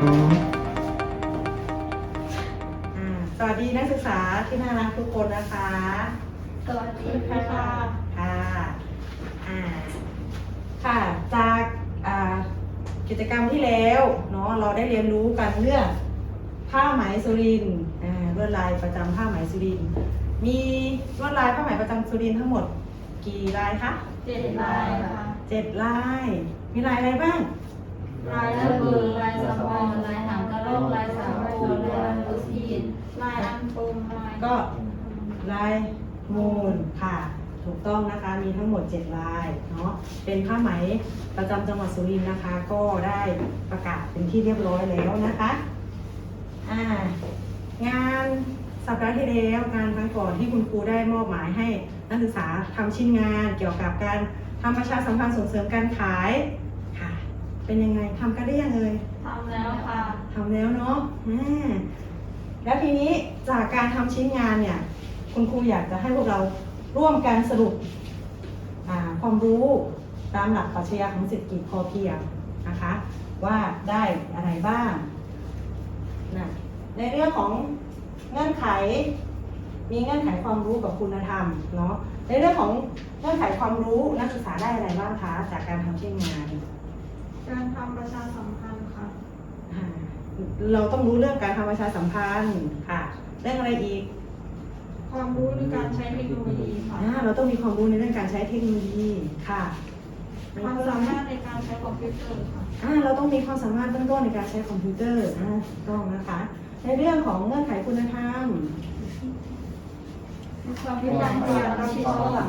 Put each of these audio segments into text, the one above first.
อ่าสวัสดีนักศึกษาที่น่ารักทุกคนนะคะ สวัสดีค่ะค่ะอ่าค่ะ จากอ่ากิจกรรมที่แล้วเนาะเราได้เรียนรู้กันเรื่องผ้าไหมสุรินทร์อ่าลวดลายประจำผ้าไหมสุรินทร์มีลวดลายผ้าไหมประจำสุรินทร์ทั้งหมดกี่ลายคะเจ็ดลายค่ะเจ็ดลาย มีลายอะไรบ้าง ลายระเบิดลายสมอนลายหางกระรอกลายสาโคลายอันซีนลายอันปมลายก็ลายมูลค่ะ ถูกต้องนะคะมีทั้งหมด 7 ลายเนาะเป็นผ้าไหมประจำจังหวัดสุรินทร์นะคะ ก็ได้ประกาศเป็นที่เรียบร้อยแล้วนะคะอ่างานสัปดาห์ที่แล้วงานครั้งก่อนที่คุณครูได้มอบหมายให้นักศึกษาทำชิ้นงานเกี่ยวกับการทำประชาสัมพันธ์ส่งเสริมการขาย เป็นยังไงทำกันได้ยังเลยทำแล้วค่ะ ทำแล้วเนาะอ่าแล้วทีนี้จากการทำชิ้นงานเนี่ย คุณครูอยากจะให้พวกเราร่วมกันสรุปอ่าความรู้ตามหลักปรัชญาของเศรษฐกิจพอเพียงนะคะ ว่าได้อะไรบ้างนะในเรื่องของเงื่อนไข มีเงื่อนไขความรู้กับคุณธรรมเนาะในเรื่องของเงื่อนไขความรู้นักศึกษาได้อะไรบ้างคะจากการทำชิ้นงาน การทำประชาสัมพันธ์ค่ะ อ่าเราต้องรู้เรื่องการทำประชาสัมพันธ์ค่ะ เรื่องอะไรอีกความรู้ในการใช้เทคโนโลยีค่ะ อ่าเราต้องมีความรู้ในเรื่องการใช้เทคโนโลยีค่ะความสามารถในการใช้คอมพิวเตอร์ค่ะ อ่าเราต้องมีความสามารถเบื้องต้นในการใช้คอมพิวเตอร์อ่าถูกต้องนะคะ ในเรื่องของเงื่อนไขคุณธรรม ความพยายามในการรับผิดชอบค่ะ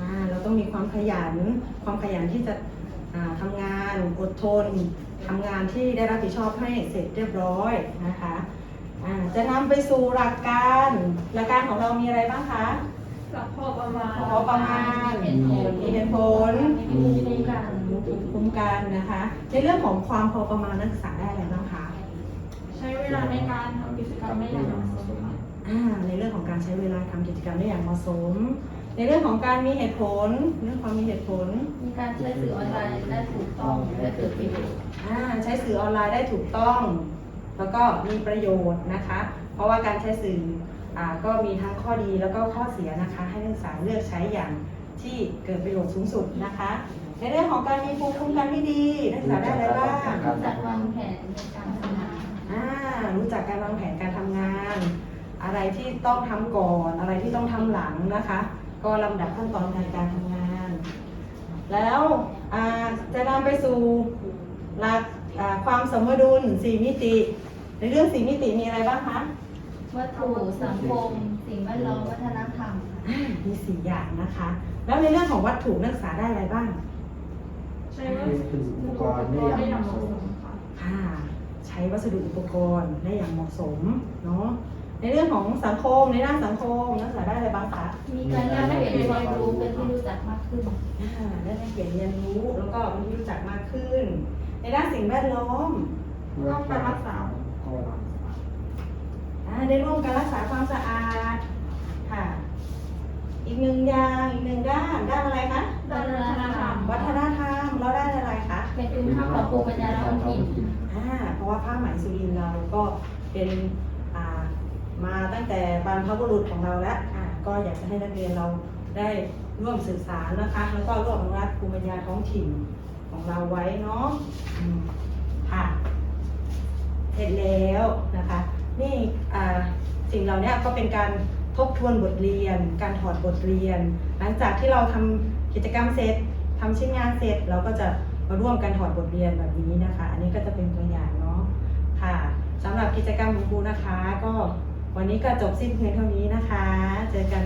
อ่าเราต้องมีความขยัน ความขยันที่จะอ่า ทำงานอดทนทำงานที่ได้รับผิดชอบให้เสร็จเรียบร้อยนะคะอ่าจะนำไปสู่หลักการหลักการของเรามีอะไรบ้างคะหลักพอประมาณพอประมาณเห็นผลมีเหตุผลมีภูมิคุ้มกันภูมิคุ้มกันนะคะ ในเรื่องของความพอประมาณนักศึกษาได้อะไรบ้างคะใช้เวลาในการทำกิจกรรมได้อย่างเหมาะสมค่ะอ่าในเรื่องของการใช้เวลาทำกิจกรรมได้อย่างเหมาะสม ในเรื่องของการมีเหตุผลเรื่องความมีเหตุผล มีการใช้สื่อออนไลน์ได้ถูกต้องและเกิดประโยชน์อ่าใช้สื่อออนไลน์ได้ถูกต้อง แล้วก็มีประโยชน์นะคะ เพราะว่าการใช้สื่ออ่าก็มีทั้งข้อดีแล้วก็ข้อเสียนะคะ ให้นักศึกษาเลือกใช้อย่างที่เกิดประโยชน์สูงสุดนะคะ ในเรื่องของการมีภูมิคุ้มกันที่ดีนักศึกษาได้อะไรบ้างรู้จักวางแผนในการทำงานอ่ารู้จักการวางแผนการทำงาน อะไรที่ต้องทำก่อน อะไรที่ต้องทำหลังนะคะ ก็ลำดับขั้นตอนในการทำงาน แล้วอ่าจะนำไปสู่หลักอ่าความสมดุลสี่มิติ ในเรื่องสี่มิติมีอะไรบ้างคะวัตถุสังคม สิ่งแวดล้อมวัฒนธรรมอ่ามีสี่อย่างนะคะ แล้วในเรื่องของวัตถุนักศึกษาได้อะไรบ้าง ใช้วัสดุอุปกรณ์ได้อย่างเหมาะสมค่ะค่ะใช้วัสดุอุปกรณ์ได้อย่างเหมาะสมเนาะ ในเรื่องของสังคมในด้านสังคมนักศึกษาได้อะไรบ้างคะมีการแลกเปลี่ยนความรู้เป็นที่รู้จักมากขึ้นอ่าได้แลกเปลี่ยนเรียนรู้แล้วก็มีที่รู้จักมากขึ้น ในด้านสิ่งแวดล้อมต้องการรักษาอ่าได้ร่วมกันรักษาความสะอาดค่ะ อีกหนึ่งอย่างอีกหนึ่งด้านด้านอะไรคะวัฒนธรรมวัฒนธรรมเราได้อะไรคะเป็นคุณค่าของภูมิปัญญาท้องถิ่นอ่าเพราะว่าผ้าไหมสุรินทร์เราก็เป็นอ่า มาตั้งแต่บรรพบุรุษของเราแล้วอ่าก็อยากจะให้นักเรียนเราได้ร่วมศึกษานะคะ แล้วก็ร่วมอนุรักษ์ภูมิปัญญาท้องถิ่นของเราไว้เนาะอืมค่ะเสร็จแล้วนะคะ นี่อ่าสิ่งเหล่านี้ก็เป็นการทบทวนบทเรียน การถอดบทเรียน หลังจากที่เราทำกิจกรรมเสร็จทำชิ้นงานเสร็จ เราก็จะมาร่วมกันถอดบทเรียนแบบนี้นะคะ อันนี้ก็จะเป็นตัวอย่างเนาะค่ะสำหรับกิจกรรมของครูนะคะก็ วันนี้ก็จบสิ้นเพียงเท่านี้นะคะ เจอกัน